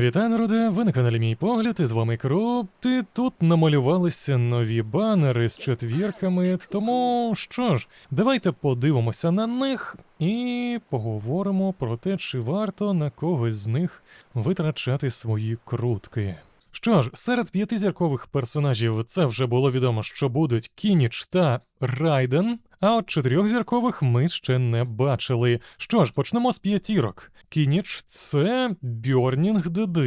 Вітаю, народи! Ви на каналі Мій Погляд, і з вами Кроп. І тут намалювалися нові банери з четвірками. Тому що ж, давайте подивимося на них і поговоримо про те, чи варто на когось з них витрачати свої крутки. Що ж, серед п'ятизіркових персонажів це вже було відомо, що будуть Кініч та Райден. А от чотирьохзіркових ми ще не бачили. Що ж, почнемо з п'ятірок. Кініч це Бьорнінг ДД.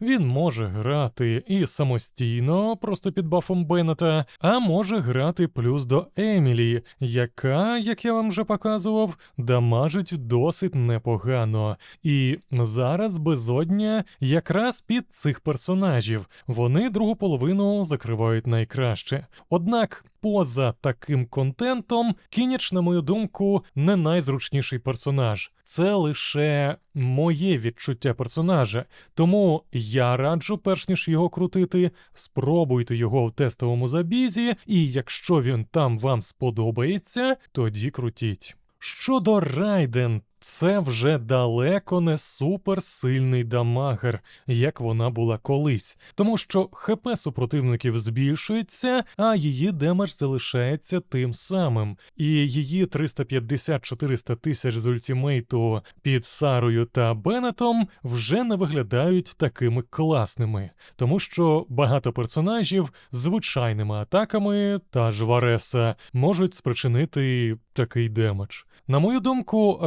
Він може грати і самостійно, просто під бафом Беннета, а може грати плюс до Емілі, яка, як я вам вже показував, дамажить досить непогано. І зараз безодня якраз під цих персонажів. Вони другу половину закривають найкраще. Однак. Поза таким контентом, Кініч, на мою думку, не найзручніший персонаж. Це лише моє відчуття персонажа. Тому я раджу, перш ніж його крутити, спробуйте його в тестовому забізі, і якщо він там вам сподобається, тоді крутіть. Щодо Райден, це вже далеко не суперсильний дамагер, як вона була колись, тому що ХП супротивників збільшується, а її демедж залишається тим самим. І її 350-400 тисяч з ультімейту під Сарою та Беннетом вже не виглядають такими класними, тому що багато персонажів звичайними атаками та ж Вареса можуть спричинити такий демедж. На мою думку,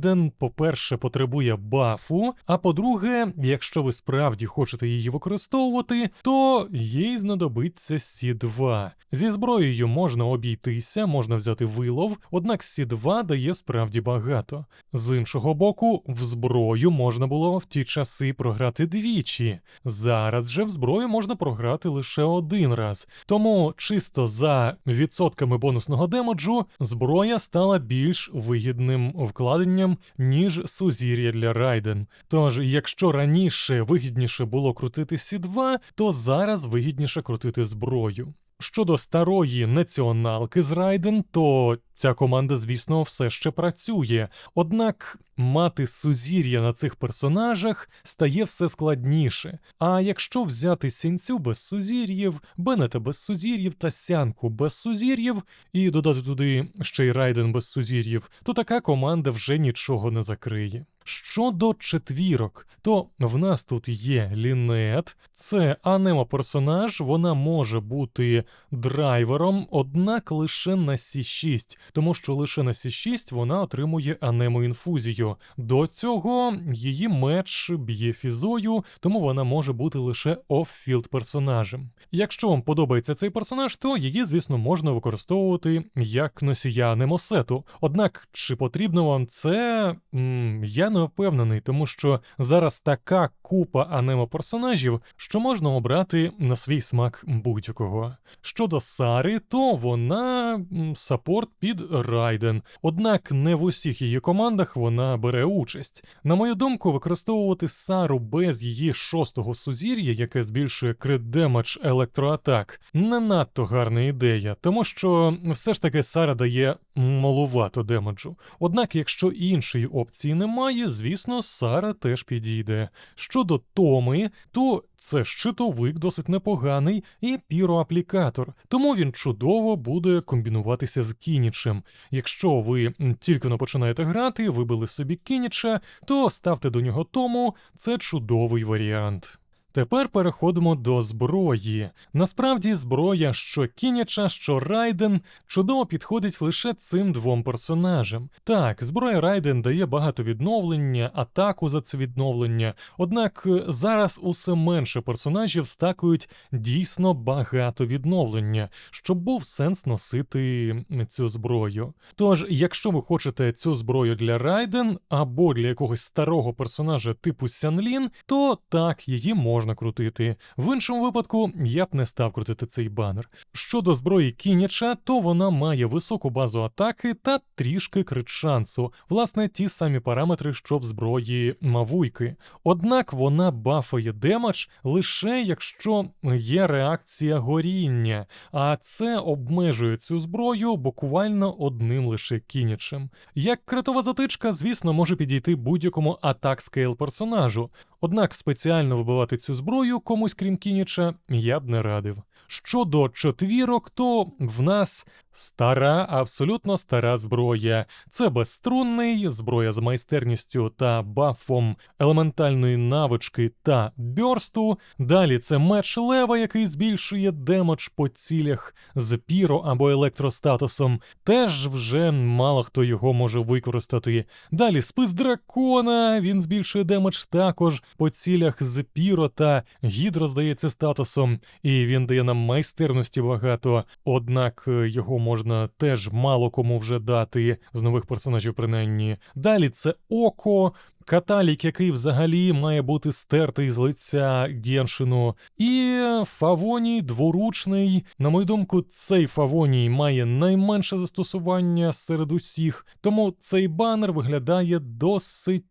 Райден, по-перше, потребує бафу, а по-друге, якщо ви справді хочете її використовувати, то їй знадобиться Сі2. Зі зброєю можна обійтися, можна взяти вилов, однак Сі2 дає справді багато. З іншого боку, в зброю можна було в ті часи програти двічі. Зараз же в зброю можна програти лише один раз. Тому чисто за відсотками бонусного демеджу зброя стала більш вигідним вкладенням, ніж сузір'я для Райден. Тож, якщо раніше вигідніше було крутити Сі2, то зараз вигідніше крутити зброю. Щодо старої націоналки з Райден, то ця команда, звісно, все ще працює. Однак мати сузір'я на цих персонажах стає все складніше. А якщо взяти сінцю без сузір'їв, Беннета без сузір'їв та сянку без сузір'їв, і додати туди ще й Райден без сузір'їв, то така команда вже нічого не закриє. Щодо четвірок, то в нас тут є Лінет, це анема персонаж, вона може бути драйвером, однак лише на Сі6, тому що лише на Сі6 вона отримує анему інфузію. До цього її меч б'є фізою, тому вона може бути лише оффілд персонажем. Якщо вам подобається цей персонаж, то її, звісно, можна використовувати як носія анемосету. Однак, чи потрібно вам це, М, я не впевнений, тому що зараз така купа анемо персонажів, що можна обрати на свій смак будь-якого. Щодо Сари, то вона м, саппорт під Райден, однак не в усіх її командах вона бере участь. На мою думку, використовувати Сару без її шостого сузір'я, яке збільшує крит демедж електроатак, не надто гарна ідея, тому що все ж таки Сара дає малувато демеджу. Однак, якщо іншої опції немає, звісно, Сара теж підійде. Щодо Томи, то це щитовик досить непоганий і піроаплікатор, тому він чудово буде комбінуватися з Кінічем. Якщо ви тільки не починаєте грати, вибили собі Кініча, то ставте до нього тому, це чудовий варіант. Тепер переходимо до зброї. Насправді, зброя, що Кіняча, що Райден, чудово підходить лише цим двом персонажам. Так, зброя Райден дає багато відновлення, атаку за це відновлення, однак е, зараз усе менше персонажів стакують дійсно багато відновлення, щоб був сенс носити цю зброю. Тож, якщо ви хочете цю зброю для Райден або для якогось старого персонажа типу Сянлін, то так, її можна крутити. В іншому випадку я б не став крутити цей банер. Щодо зброї Кініча, то вона має високу базу атаки та трішки крит шансу, власне, ті самі параметри, що в зброї Мавуйки. Однак вона бафає демедж лише якщо є реакція горіння, а це обмежує цю зброю буквально одним лише кінічем. Як критова затичка, звісно, може підійти будь-якому атак скейл персонажу. Однак спеціально вбивати цю зброю комусь крім Кініча я б не радив. Щодо четвірок, то в нас стара, абсолютно стара зброя. Це безструнний, зброя з майстерністю та бафом елементальної навички та бьорсту. Далі це меч лева, який збільшує демедж по цілях з піро або електростатусом. Теж вже мало хто його може використати. Далі спис дракона, він збільшує демедж також по цілях з піро та гідро, здається, статусом, і він дає нам майстерності багато. Однак е, його можна теж мало кому вже дати з нових персонажів, принаймні. Далі це око. Каталік, який взагалі має бути стертий з лиця Геншину, і Фавоній дворучний. На мою думку, цей Фавоній має найменше застосування серед усіх, тому цей банер виглядає досить.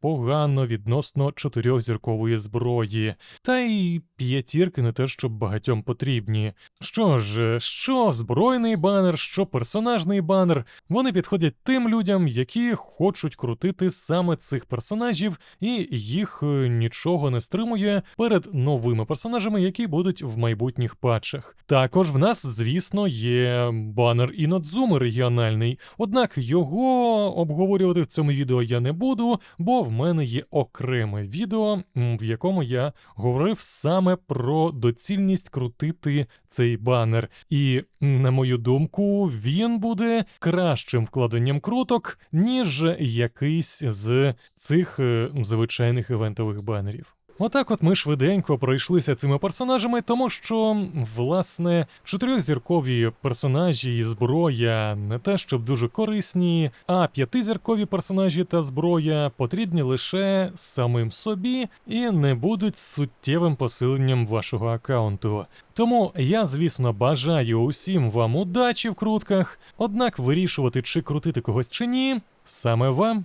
Погано відносно чотирьохзіркової зброї, та й п'ятірки не те, щоб багатьом потрібні. Що ж, що збройний банер, що персонажний банер, вони підходять тим людям, які хочуть крутити саме цих персонажів, і їх е, нічого не стримує перед новими персонажами, які будуть в майбутніх патчах. Також в нас, звісно, є банер Інодзуми регіональний, однак його обговорювати в цьому відео я не буду, бо в мене є окреме відео, в якому я говорив саме про доцільність крутити цей банер. І, на мою думку, він буде кращим вкладенням круток, ніж якийсь з цих е, звичайних івентових банерів. Отак от ми швиденько пройшлися цими персонажами, тому що, власне, чотирьохзіркові персонажі і зброя не те, щоб дуже корисні, а п'ятизіркові персонажі та зброя потрібні лише самим собі і не будуть суттєвим посиленням вашого аккаунту. Тому я, звісно, бажаю усім вам удачі в крутках, однак вирішувати, чи крутити когось чи ні, саме вам.